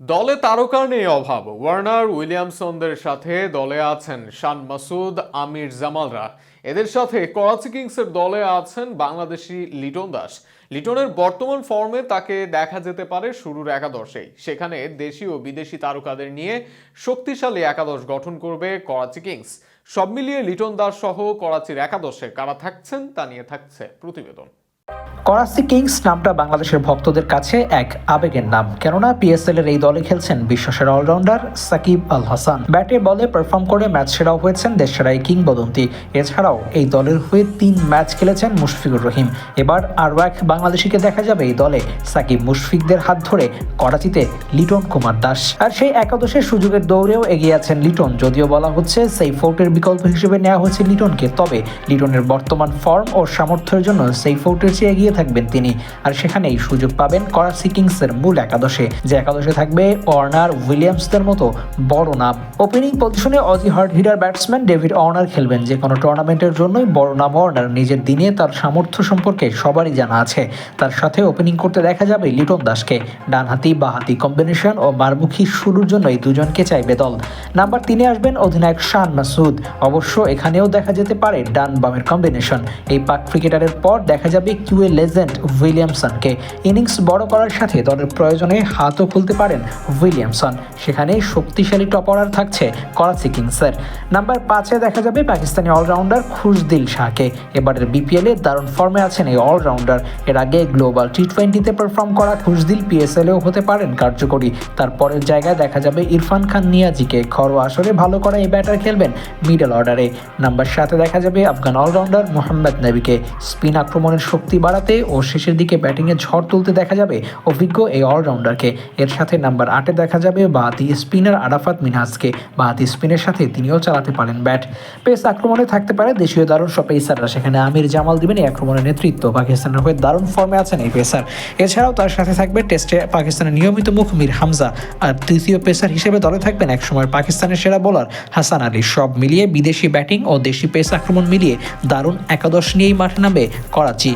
দলে তারকার নেই অভাব। ওয়ার্নার উইলিয়ামসনদের সাথে দলে আছেন শান মাসুদ, আমির জামালরা এদের সাথে করাচি কিংসের দলে আছেন বাংলাদেশি লিটন দাস। লিটনের বর্তমান ফর্মে তাকে দেখা যেতে পারে শুরুর একাদশেই। সেখানে দেশি ও বিদেশি তারকাদের নিয়ে শক্তিশালী একাদশ গঠন করবে করাচি কিংস। সব মিলিয়ে লিটন দাস সহ করাচির একাদশে কারা থাকছেন তা নিয়ে থাকছে প্রতিবেদন। করাচি কিংস নামটা বাংলাদেশের ভক্তদের কাছে এক আবেগের নাম। কেননা পিএসএল এর এই দলে খেলছেন বিশ্বসেরা অলরাউন্ডার সাকিব আল হাসান ব্যাটে বলে পারফর্ম করে ম্যাচ সেরাও হয়েছেন দেশসেরা এই কিংবদন্তি। এছাড়াও এই দলের হয়ে তিন ম্যাচ খেলেছেন মুশফিকুর রহিম। এবার আরও এক বাংলাদেশিকে দেখা যাবে এই দলে সাকিব মুশফিকদের হাত ধরে করাচিতে লিটন কুমার দাস। আর সেই একাদশের সুযোগের দৌড়েও এগিয়ে আছেন লিটন। যদিও বলা হচ্ছে সেই ফোর্টের বিকল্প হিসেবে নেওয়া হয়েছে লিটনকে। তবে লিটনের বর্তমান ফর্ম ও সামর্থ্যের জন্য সেই ফোর্টের চেয়ে এগিয়ে থাকবেন তিনি। আর সেখানেই সুযোগ পাবেন করাচি কিংসের মূল একাদশে, যে একাদশে থাকবে অর্নার উইলিয়ামসদের মতো বড় নাম। ওপেনিং পজিশনে Aussie hard hitter batsman David Warner খেলবেন, যে কোনো টুর্নামেন্টের জন্যই বড় নাম অর্নার নিজের দিনে তার সামর্থ্য সম্পর্কে সবারই জানা আছে। তার সাথে ওপেনিং করতে দেখা যাবে লিটন দাসকে। ডানহাতি, বাহাতি কম্বিনেশন ও মারমুখী শুরুর জন্য এই দুজনকে চাইবে দল। নাম্বার তিনে আসবেন অধিনায়ক শান মাসুদ অবশ্য এখানেও দেখা যেতে পারে ডান বামের কম্বিনেশন এই পাক ক্রিকেটারের পর দেখা যাবে কিউএ লেজেন্ড উইলিয়ামসনকে। ইনিংস বড় করার সাথে দলের প্রয়োজনে হাতও খুলতে পারেন উইলিয়ামসন। সেখানে শক্তিশালী টপ অর্ডার থাকছে করাচি কিংসের। নাম্বার পাঁচে দেখা যাবে পাকিস্তানি অলরাউন্ডার খুশদিল শাহকে। এবারের বিপিএলে দারুণ ফর্মে আছেন এই অলরাউন্ডার। এর আগে গ্লোবাল টি টোয়েন্টিতে পারফর্ম করা খুশদিল পিএসএলেও হতে পারেন কার্যকরী। তারপরের জায়গায় দেখা যাবে ইরফান খান নিয়াজিকে। ঘরোয়া আসরে ভালো করা এই ব্যাটার খেলবেন মিডল অর্ডারে। নাম্বার সাথে দেখা যাবে আফগান অলরাউন্ডার মোহাম্মদ নবীকে। স্পিন আক্রমণের শক্তি বাড়াতে ও শেষের দিকে ব্যাটিংয়ে ঝড় তুলতে দেখা যাবে অভিজ্ঞ এই অলরাউন্ডারকে। এর সাথে নাম্বার আটে দেখা যাবে বাহাতি স্পিনার আরাফাত মিনহাজকে। বাহাতি স্পিনের সাথে তিনিও চালাতে পারেন ব্যাট। পেস আক্রমণে থাকতে পারে দেশীয় দারুণ সব পেসাররা। সেখানে আমির জামাল দিবেন এই আক্রমণের নেতৃত্ব। পাকিস্তানের হয়ে দারুণ ফর্মে আছেন এই পেসার। এছাড়াও তার সাথে থাকবে টেস্টে পাকিস্তানের নিয়মিত মুখ মীর হামজা। আর তৃতীয় পেসার হিসেবে দলে থাকবেন একসময় পাকিস্তানের সেরা বোলার হাসান আলী। সব মিলিয়ে বিদেশি ব্যাটিং ও দেশি পেস আক্রমণ মিলিয়ে দারুণ একাদশ নিয়েই মাঠে নামবে করাচি।